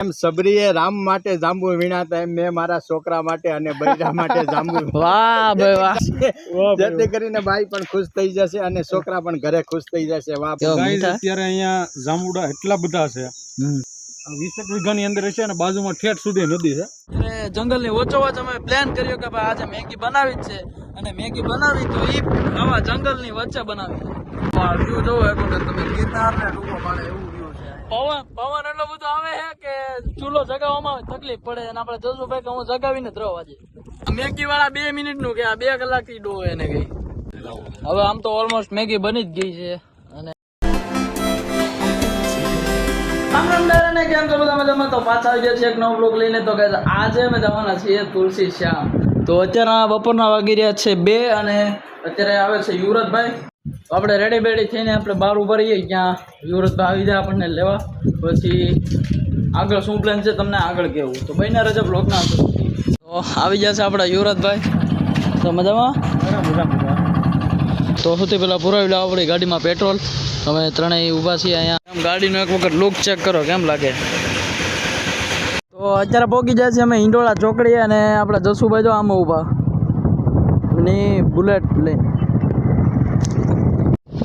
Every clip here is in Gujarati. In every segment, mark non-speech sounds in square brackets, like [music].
એમ સબરીએ રામ માટે જાંબુ વીણાતા એમ મેં મારા છોકરા માટે અને બૈરા માટે જાંબુ [laughs] વાહ ભાઈ વાહ. જેથી કરીને ભાઈ પણ ખુશ થઈ જશે અને છોકરા પણ ઘરે ખુશ થઈ જશે. વાહ અત્યારે અહીંયા જાંબુડા એટલા બધા છે. વીસેક વીઘાની અંદર છે અને બાજુમાં ઠેઠ સુધી નદી છે. એટલે જંગલની વચ્ચોવચ અમે પ્લાન કર્યો કે ભાઈ આજે મેગી બનાવી જ છે. અને મેગી બનાવી તો ઈ આવા જંગલની વચ્ચે બનાવી વ્યૂ જોવો તમે ગિરનાર ને ડૂબો પાડે એવું. પવન પવન એટલો બધો આવે છે કે ચૂલો જગાવવામાં તકલીફ પડે અને આપણે જસુભાઈ કે હું જગાવીને જ રહું આજે. મેગી વાળા બે મિનિટનું કે આ બે કલાકથી ડો એને ગઈ હવે આમ તો ઓલમોસ્ટ મેગી બની જ ગઈ છે અને કેમ તો બધા મજામાં? તો પાછા આવી છે એક નવો બ્લોગ લઈને. તો કે આજે અમે જવાના છીએ તુલસી શ્યામ. તો અત્યારે બપોરના વાગી રહ્યા છે બે અને અત્યારે આવે છે યુવરાજભાઈ. આપણે રેડી બેડી થઈને આપણે બહાર ઊભા રહીએ ક્યાં યુવરાજભાઈ આવી જાય આપણને લેવા. પછી આગળ શું પ્લાન છે તમને આગળ કેવું. તો બહેના રજા બ્લોગના તો આવી જશે આપણા યુવરાજભાઈ તો મજામાં? તો સૌથી પહેલાં પુરાવી લો આપણી ગાડીમાં પેટ્રોલ અમે ત્રણેય ઊભા છીએ અહીંયા. આમ ગાડીનો એક વખત લુક ચેક કરો કેમ લાગે? તો અત્યારે પહોંચી જાય છે અમે હિંડોળા ચોકડી અને આપણા જસુભાઈ જો આમાં ઊભા. ની બુલેટ લઈને.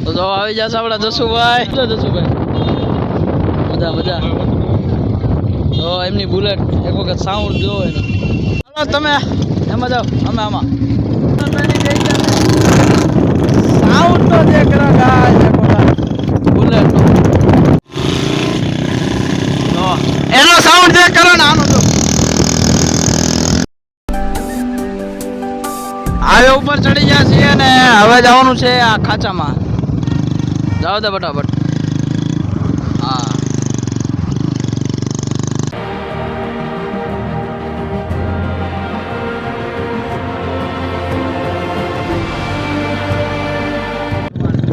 તો જો આવી જશે આપણા જસુભાઈ. જસુભાઈ? મજા મજા. તો એમની બુલેટ એક વખત સાઉન્ડ જોવો એનો. ચાલો તમે એમાં જાઓ અમે આમાં. સાઉન્ડ તો જે કરો બુલેટ એનો સાઉન્ડ જે કરો ને આનો તો. આવે ઉપર ચડી ગયા છીએ ને હવે જવાનું છે આ ખાંચામાં. જાઓ દે ફટાફટ. હા.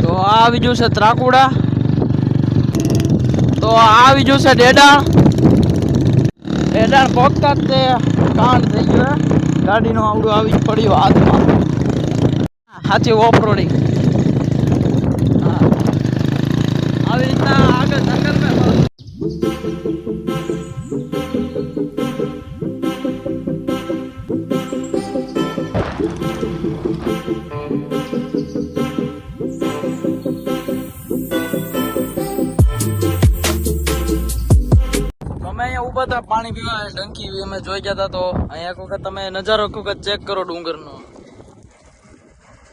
તો આવી ગયું છે ત્રાકુડા. તો આવી ગયું છે ડેડાણ ડેડાણ પહોંચતા જ તે કાંડ થઈ ગયો ગાડીનો આવડું આવી પડ્યું હાથમાં. સાચી ઓફ રોડિંગ અહીંયા હતા પાણી પીવા, ડંકી અમે જોઈ ગયા હતા તો અહીંયા એક વખત તમે નજારો એક વખત ચેક કરો ડુંગરનો.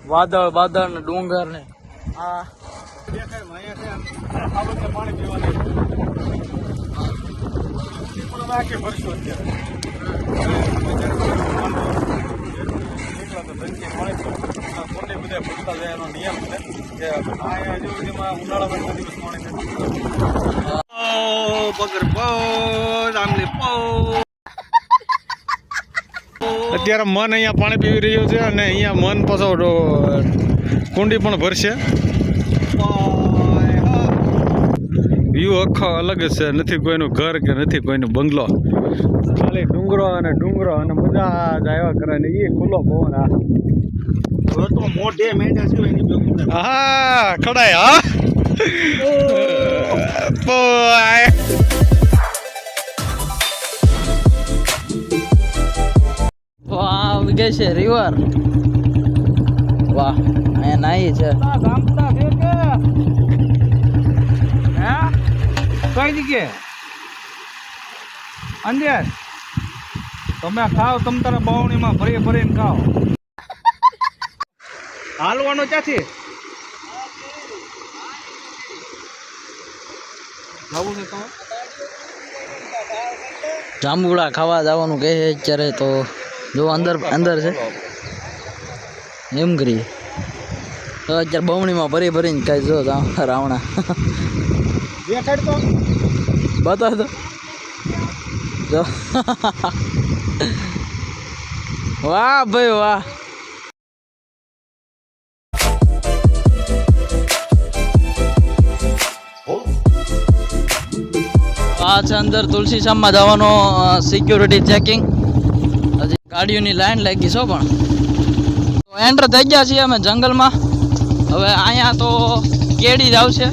વાદળ વાદળ ને ડુંગર ને. આ નિયમ છે ઉનાળામાં કોઈ દિવસ પાણી નથી અત્યારે મન અહીંયા પાણી પીવી રહ્યું છે અને અહીંયા મન પાછો કુંડી પણ ભરશે. વ્યૂ આખો અલગ છે. નથી કોઈનું ઘર કે નથી કોઈનું બંગલો. ખાલી ડુંગરો અને ડુંગરો અને મજા જ આવ્યા કરે ને એ ખુલ્લો પવન આ હા ખડાય હા. ગઈ છે રિવર વાહ અહીંયા નાઈ છે. કઈ જગ્યાએ? અંદર તમે ખાવ તમ તારા બાવણીમાં ભરી ભરીને ખાઓ. હાલવાનો ક્યાંથી? જવું છે તમે જાંબુડા ખાવા જવાનું કહે છે અત્યારે તો. જો અંદર અંદર છે. એમ કરી. તો અત્યારે બમણીમાં ભરી ભરીને કાંઈ જો રાવણા. દેખાડ તો. જો. વાહ ભાઈ વાહ. આ છે અંદર તુલસી શામમાં જવાનો સિક્યુરિટી ચેકિંગ હજી ગાડીઓની લાઈન લાગી છો પણ. એન્ટર થઈ ગયા છીએ અમે જંગલમાં. હવે અહીંયા તો કેડી જ આવશે.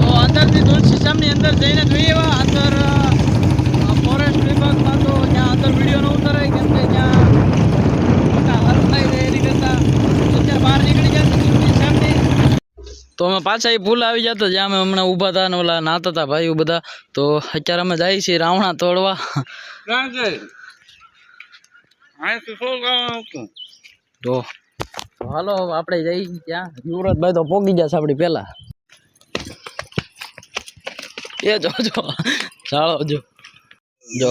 તો અંદર અંદર જઈને જોઈએ એવા અંદર ફોરેસ્ટ વિભાગમાં તો ત્યાં અંદર વીડિયો ન ઉતારાય કેમ કે ત્યાં મોટા હારું થાય છે એની કરતાં અત્યારે બહાર નીકળી જાય તો તુલસી શ્યામની તો અમે પાછા એ પુલ આવી જતા જ્યાં અમે હમણાં ઊભા હતા ને ઓલા નાતા હતા ભાઈઓ બધા તો અત્યારે અમે જઈએ છીએ રાવણા તોડવા. તો હાલો આપણે જઈ ત્યાં. યુવરાજભાઈ તો પોગી જશે આપણી પહેલા. એ જો જો. ચાલો જો. જો.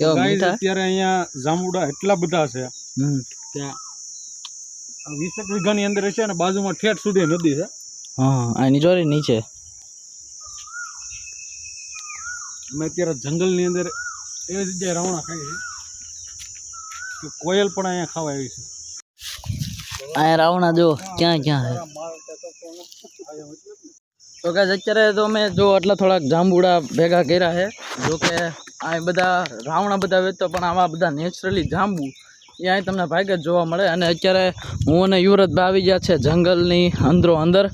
અત્યારે અહીંયા જાંબુડા એટલા બધા છે. આ વીસેક વીઘાની અંદર છે અને બાજુમાં ઠેઠ સુધી નદી છે. હા આની જોડે નીચે. અમે અત્યારે જંગલની અંદર એવી જગ્યાએ રાવણા ખાઈ છે કોયલ પણ અહીંયા ખાવા આવી છે. અહીંયા રાવણા જો ક્યાં ક્યાં છે? તો કે અત્યારે તો અમે જો આટલા થોડાક જાંબુડા ભેગા કર્યા છે. જો કે આ બધા રાવણા બધા વેચતો પણ આવા બધા નેચરલી જાંબુ એ અહીં તમને ભાગ્ય જ જોવા મળે. અને અત્યારે હું અને યુવરતભાઈ આવી ગયા છે જંગલની અંદરો અંદર.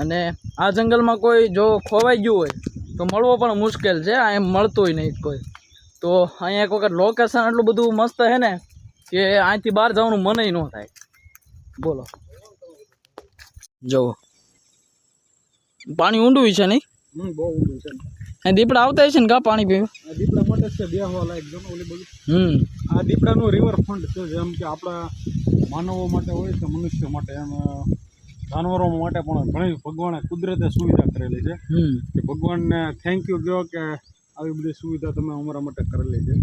અને આ જંગલમાં કોઈ જો ખોવાઈ ગયું હોય તો મળવો પણ મુશ્કેલ છે. આ એમ મળતું નહીં કોઈ. તો અહીંયા એક વખત લોકેશન એટલું બધું મસ્ત છે ને કે અહીંથી બહાર જવાનું મન ન થાય. બોલો. જુઓ પાણી ઊંડું છે નહીં? હમ બહુ ઊંડું છે. દીપડા આવતા હશે ને કા પાણી પીવા? આ દીપડા માટે છે બે હવા લાયક જો ઓલી બધું. હમ. આ દીપડાનું રિવરફ્રન્ટ છે જેમ કે આપણા માનવો માટે હોય છે મનુષ્ય માટે એમ જાનવરો માટે પણ ઘણી ભગવાને કુદરતે સુવિધા કરેલી છે. કે ભગવાનને થેન્ક યુ કહો કે આવી બધી સુવિધા તમે અમારા માટે કરેલી છે.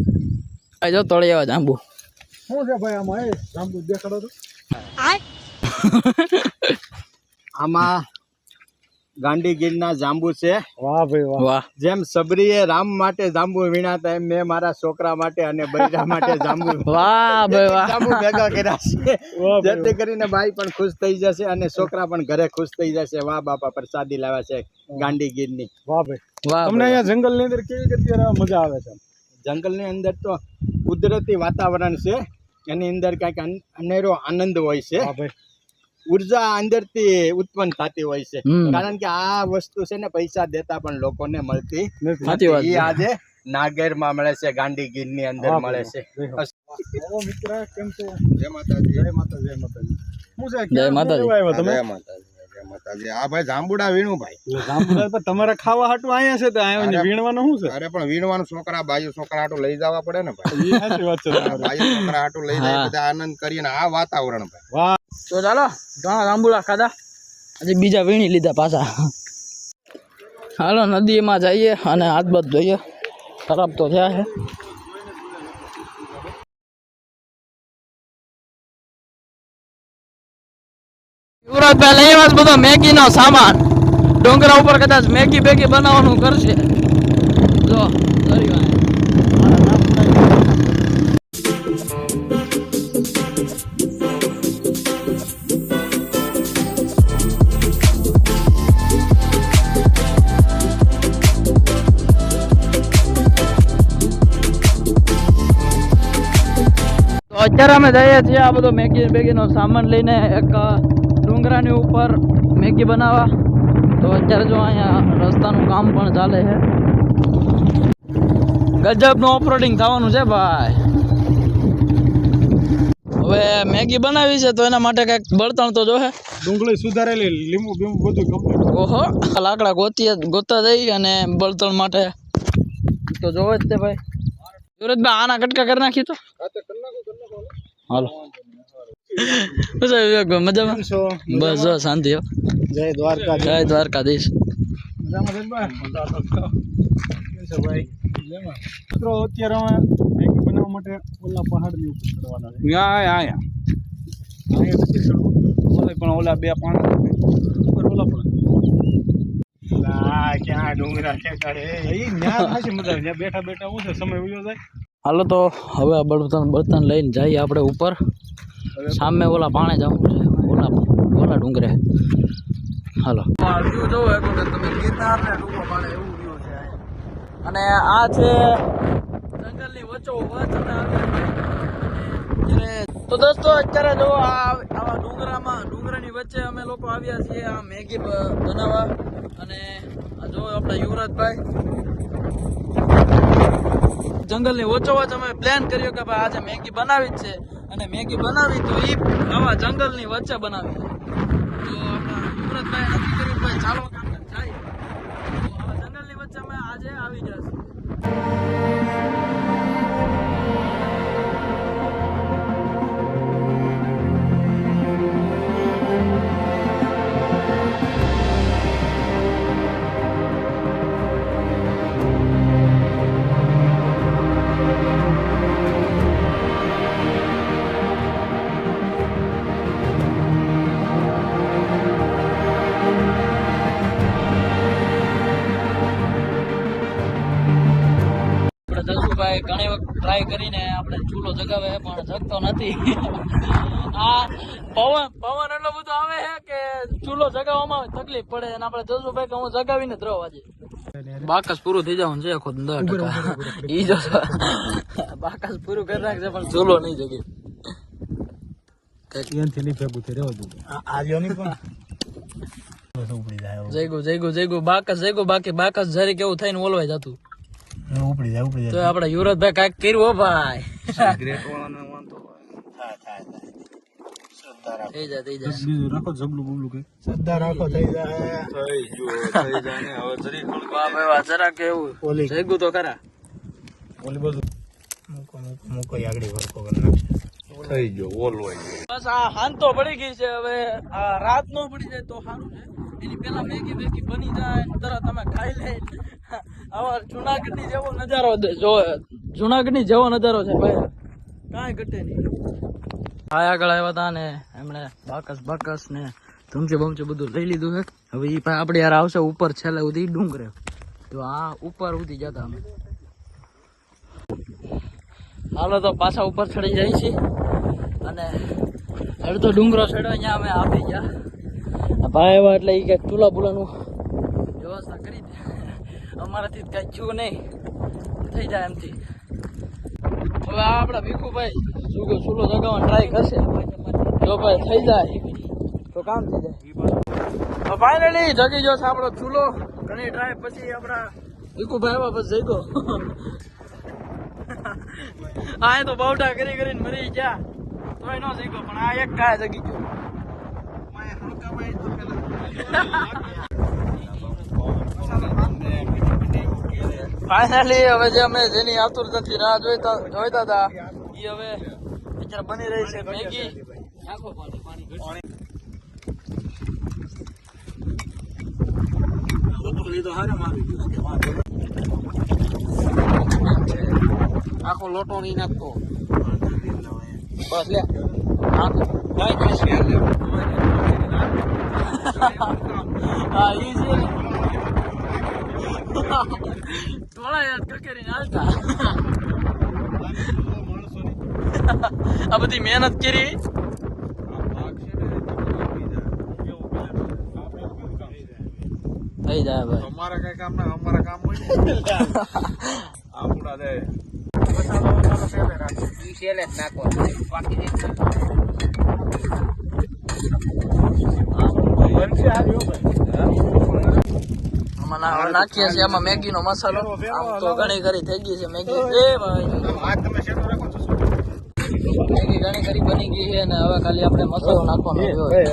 આ જો તળિયા જાંબુ. શું છે ભાઈ આમાં? એ જાંબુ દેખાડો તો. [laughs] આમાં ગાંડીગીરના જાંબુ છે. વાહ ભાઈ વાહ. જેમ સબરીએ રામ માટે જાંબુ વીણાતા એમ મેં મારા છોકરા માટે અને બૈરા માટે જાંબુ [laughs] વાહ ભાઈ વાહ. જાંબુ ભેગા કર્યા છે. જેથી કરીને ભાઈ પણ ખુશ થઈ જશે અને છોકરા પણ ઘરે ખુશ થઈ જશે. વાહ બાપા પ્રસાદી લાવ્યા છે ગાંડીગીરની વાહ ભાઈ. વાહ તમને અહીંયા જંગલની અંદર કેવી રીતે અત્યારે મજા આવે છે? જંગલની અંદર તો કુદરતી વાતાવરણ છે. એની અંદર કાંઈક અનેરો આનંદ હોય છે. ભાઈ. ઊર્જા અંદરથી ઉત્પન્ન થતી હોય છે. કારણ કે આ વસ્તુ છે ને પૈસા દેતા પણ લોકોને મળતી નથી. એ આજે નાગેરમાં મળે છે ગાંડીગીરની અંદર મળે છે. મિત્ર કેમ છો? જય માતાજી. જય માતાજી જય માતાજી. જય માતાજી. માતાજી આ ભાઈ જાંબુડા વીણું ભાઈ. જાંબુડા તો તમારે ખાવા હાટું આયા છે તો આયા વીણવાનું શું છે? અરે પણ વીણવાનું છોકરા બાજુ છોકરા હાટું લઈ જવા પડે ને ભાઈ. એ સાચી વાત છે. બાજુ છોકરા હાટું લઈ જાય બધા આનંદ કરીને આ વાતાવરણ ભાઈ. વાહ. તો ચાલો ઘણા જાંબુડા ખાધા. આજે બીજા વીણી લીધા પાછા. હાલો નદીમાં જઈએ અને હાથ બાદ જોઈએ ખરાબ તો થયા છે. યુવરાજભાઈ લઈ આવ્યા બધો મેગી નો સામાન. ડુંગરા ઉપર કદાચ મેગી બેગી બનાવવાનું કરશે. જો અત્યારે અમે જઈએ છીએ આ બધો મેગી બેગીનો સામાન લઈને એક ડુંગરાની ઉપર મેગી બનાવવા તો અત્યારે જો અહીંયા રસ્તાનું કામ પણ ચાલે છે. ગજબનું ઓફરોડિંગ થવાનું છે ભાઈ. હવે મેગી બનાવી છે તો એના માટે કંઈક બળતણ તો જોહે. ડુંગળી સુધારેલી લીંબુ બીંબુ બધું કમ્પ્લીટ ઓહો લાકડા ગોતી ગોતા જઈ અને બળતણ માટે. તો જોવે જ તે ભાઈ. સુરજભાઈ આના કટકા કરી નાખી તો. હાલો. મજામાં? છો? બસ જો શાંતિ હો. જય દ્વારકા જય દ્વારકાધીશ? મિત્રો અત્યારે અમે બનાવવા માટે ઓલા પહાડની ઉપર છે. નથી ચડવું. પણ ઓલા બે પાણા ઉપર ઓલા પણ ક્યાં ડુંગરા ન્યા મજા. બેઠા બેઠા શું છે? સમય વયો જાય. હાલો તો હવે આ બળતણ બળતણ લઈને જઈએ આપણે ઉપર. સામે ઓલા પાણે જવું છે. ઓલા ઓલા ડુંગરે. હાલો. અને આ છે જંગલની વચ્ચો અમે તો દોસ્તો, અત્યારે જો આવા ડુંગરામાં ડુંગરાની લોકો આવ્યા છીએ આ મેગી બનાવવા. અને જો આપણા યુવરાજભાઈ. જંગલની વચ્ચોવચ અમે પ્લાન કર્યો કે ભાઈ આજે મેગી બનાવી જ છે. અને મેગી બનાવી તો એ આવા જંગલની વચ્ચે બનાવી તો આપણા યુવરાજભાઈ નક્કી કર્યું ભાઈ ચાલો કામ જાય જંગલની વચ્ચે અમે આજે આવી ગયા આપણે ટ્રાય કરીને આપણે ચૂલો જગાવે પણ જગતો નથી. આ પવન પવન એટલો બધો આવે છે કે ચૂલો જગાવવામાં તકલીફ પડે અને આપણે જસુભાઈ કે હું જગાવીને જ રહું આજે બાકસ પૂરું થઈ જવાનું છે ખુદ દસ ટકા ઈ જો બાકસ પૂરું કરી નાખશે પણ ચૂલો નહીં જગે. જયગુ જયગુ જયગુ બાકસ જયગુ બાકી બાકસ જરી કેવું થઈને ઓલવાઈ જતું. ઉપડી જાય ઉપડી તો આપણે યુવરાજભાઈ કાંઈક કર્યું હો ભાઈ. થઈ જાય થઈ જાય. બીજું રાખો જબલું બબલું કઈ વાહ ભાઈ વાહ જરા કેવું જયગુ તો ખરા. ઓલી બાજુ. બસ આ હાન તો પડી ગઈ છે હવે. આ રાત નો પડી જાય તો સારું છે. એની પેલા મેગી મેગી બની જાય તરત તમે ખાઈ લે આવા જુનાગઢની જેવો નજારો જો જુનાગઢની જેવો નજારો છે ભાઈ. કાંઈ ઘટે નહીં. આ આગળ આવ્યા હતા ને એમણે બાકસ બાકસ ને ધમચે બમચે બધું લઈ લીધું છે. હવે એ ભાઈ આપણે યાર આવશે ઉપર છેલ્લે સુધી ડુંગરે. તો આ ઉપર સુધી જતા અમે. હાલો તો પાછા ઉપર ચડી જાય છે અને અડધો ડુંગરો ચડ્યો, અહીંયા અમે આપી ગયા. ભાઈ એવા એટલે એ કંઈક ચૂલા બુલાનું વ્યવસ્થા કરી દે અમારાથી કંઈ થયું નહીં. થઈ જાય એમથી. હવે આપણા ભીખુભાઈ સુગો ચૂલો જગાવવાનો ટ્રાય કરશે. જો ભાઈ થઈ જાય તો કામ થઈ જાય. ફાઇનલી જગી જો આપણો ચૂલો. ઘણી ટ્રાય પછી આપણા ભીખુભાઈ આવ્યા ગયો હા [laughs] આ તો બાવટા કરી કરીને મરી ગયા. તોય ન શીખો પણ આ એક કાય જગી ગયો. [laughs] [laughs] ફાઇનલી હવે જે અમે જેની આતુરતાથી રાહ જોઈતા જોઈતા હતા એ હવે અત્યારે બની રહી છે. મેગી. આખો લોટો નહીં નાખતો. બસ, લે. હા. ઈ થોડા યાદ કકરીને હાલતા આ બધી મહેનત કરી થઈ જાય ભાઈ અમારા કઈ કામ ના અમારા કામ હોય આપણા દે આમાં ના- હવે નાખીએ છીએ એમાં મેગી નો મસાલો. આમ તો ઘણી ખરી થઈ ગઈ છે મેગી. એ ભાઈ. મેગી ઘણી ખરી બની ગઈ છે અને હવે ખાલી આપણે મસાલો નાખવાનો રહ્યો છે.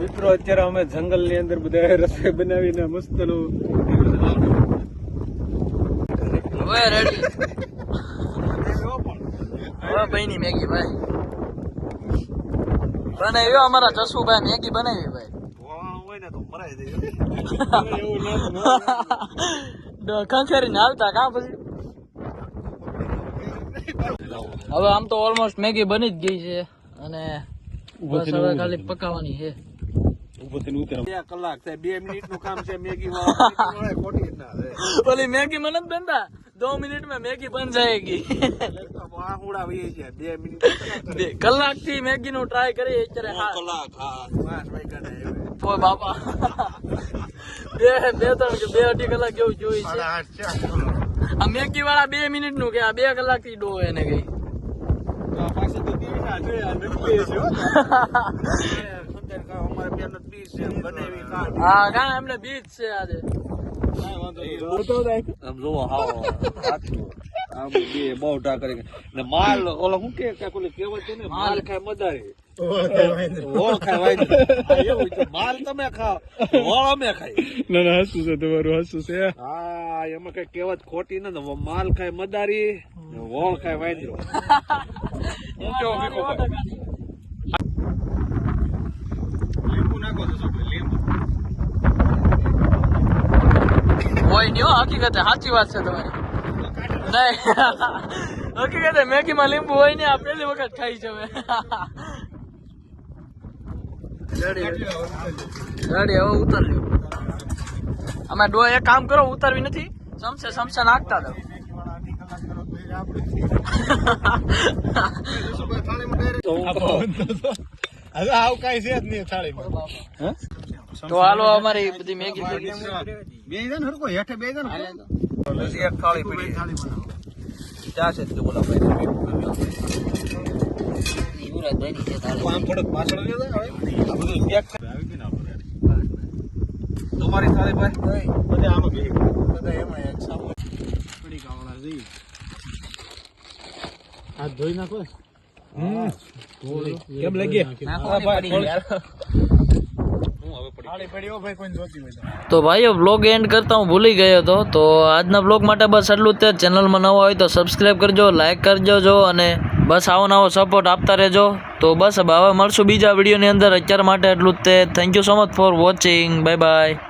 મિત્રો અત્યારે અમે જંગલની અંદર બધા રસોઈ બનાવીને મસ્તનું હવે રેડી હવે ભાઈ ની મેગી ભાઈ. બનાવ્યો અમારા જસુભાઈ મેગી બનાવી ભાઈ. [laughs] ખંખેરીને હાલતા કાં પછી? હવે આમ તો ઓલમોસ્ટ મેગી બની જ ગઈ છે. અને બસ હવે ખાલી પકાવવાની છે. કલાક થાય બે મિનિટનું કામ છે મેગી [laughs] ખોટી ના મેગી મને દો મિનિટમાં મેગી બન જાયગી. બે મિનિટ [laughs] કલાકથી મેગી નું ટ્રાય કરી અત્યારે કલાક હા. બાપા. બે બે ત્રણ બે અઢી કલાક જેવું જોયું છે. આ મેગી વાળા બે મિનિટનું કે આ બે કલાકથી ડો એને કઈ. [laughs] હા કા એમને બીજ છે આજે. આમ જોવો હાવ સાચું. આમ બે બહુ કરી ને માલ ઓલો શું કે કાંઈક ઓલી કહેવત છે ને માલ. ખાય મદારી. હા. માલ તમે ઓળ અમે ખાઈ ના ના હસું છે તમારું હસું છે હા. એમાં કઈ કહેવત ખોટી નથી. માલ ખાય મદારી ઓળ ખાય વાંદરો [laughs] લીંબુ નાખો તો શું લીંબુ હોય નહીં હકીકતે સાચી વાત છે તમારી. નહીં. હકીકતે મેગી માં લીંબુ હોય ને આ પહેલી વખત ખાઈ છે રડી હવે ઉતરજો. અમે ડો એક કામ કરો ઉતરવી નથી. સમસે સમસે નાખતા હતા આવું કાંઈ જ નહીં થાળીમાં. તો હાલો અમારી બધી મેગી. બે જણ હરકો હેઠે બે જણ એક થાળી પડી. ચા છે તે બોલા ભાઈ. આમ થોડોક પાછળ લે હવે. આ બધું પેક આવી ને આપણે તમારી થાળી ભાઈ. બધા આમાં બે. બધા એમાં એક સામે. પડી કાવડા જઈ હાથ ધોઈ નાખો. કેમ લાગી નાખો. ભાઈ તો. ભાઈઓ બ્લોગ એન્ડ કરતા હું ભૂલી ગયો હતો. તો આજના બ્લોગ માટે બસ એટલું જ. તે ચેનલમાં નવા હોય તો સબસ્ક્રાઈબ કરજો લાઇક કરજો જો, અને બસ આવો નવો સપોર્ટ આપતા રહેજો. તો બસ, હવે મળશું બીજા વિડીયોની અંદર. અત્યાર માટે એટલું જ તે. Thank you so much for watching bye bye